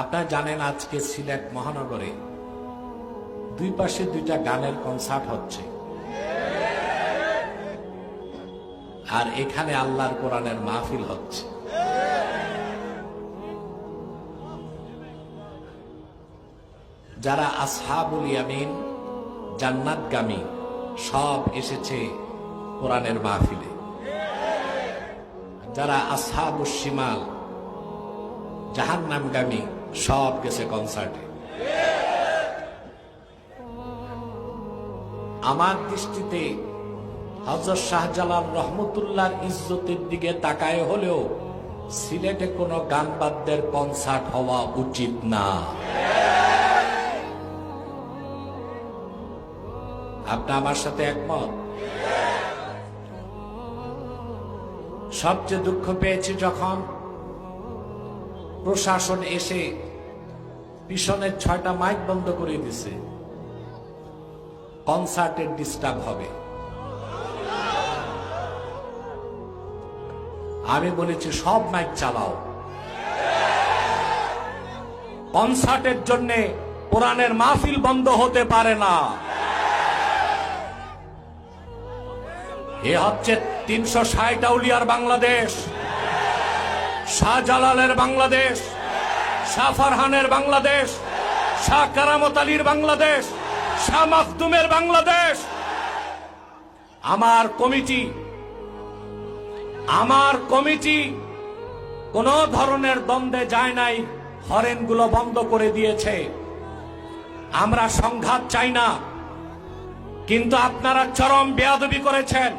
আপনারা জানেন আজকে সিলেট মহানগরে দুই পাশে দুইটা গানের কনসার্ট হচ্ছে। আর এখানে আল্লাহর কোরআনের মাহফিল হচ্ছে। যারা আসহাবুল ইয়ামিন, জান্নাতগামী, সব এসেছে কোরআনের মাহফিলে। যারা আসহাবুস শিমাল জাহান্নামগামী সব গেছে কনসার্টে আমার দৃষ্টিতে হজরত শাহজালাল রহমতুল্লাহর ইজ্জতের দিকে তাকায় হলেও সিলেটে কোনো গান বাদ্যের কনসার্ট হওয়া উচিত না। আপনি আমার সাথে একমত? সবচেয়ে দুঃখ পেয়েছি যখন প্রশাসন এসে পিছনের ছয়টা মাইক বন্ধ করে দিছে। কনসার্টের ডিস্টার্ব হবে। আমি বলেছি, সব মাইক চালাও। কনসার্টের জন্য কোরআনের মাহফিল বন্ধ হতে পারে না। এ হচ্ছে তিনশো ষাট আউলিয়ার বাংলাদেশ। শাহজালালের বাংলাদেশ, শাহ ফারহানের বাংলাদেশ, শাহ কারামত আলীর বাংলাদেশ, শাহ মাখদুমের বাংলাদেশ। আমার কমিটি আমার কমিটি কোন ধরনের দ্বন্দ্বে যায় নাই, হরেনগুলো বন্ধ করে দিয়েছে। আমরা সংঘাত চাই না, কিন্তু আপনারা চরম বেয়াদবি করেছেন।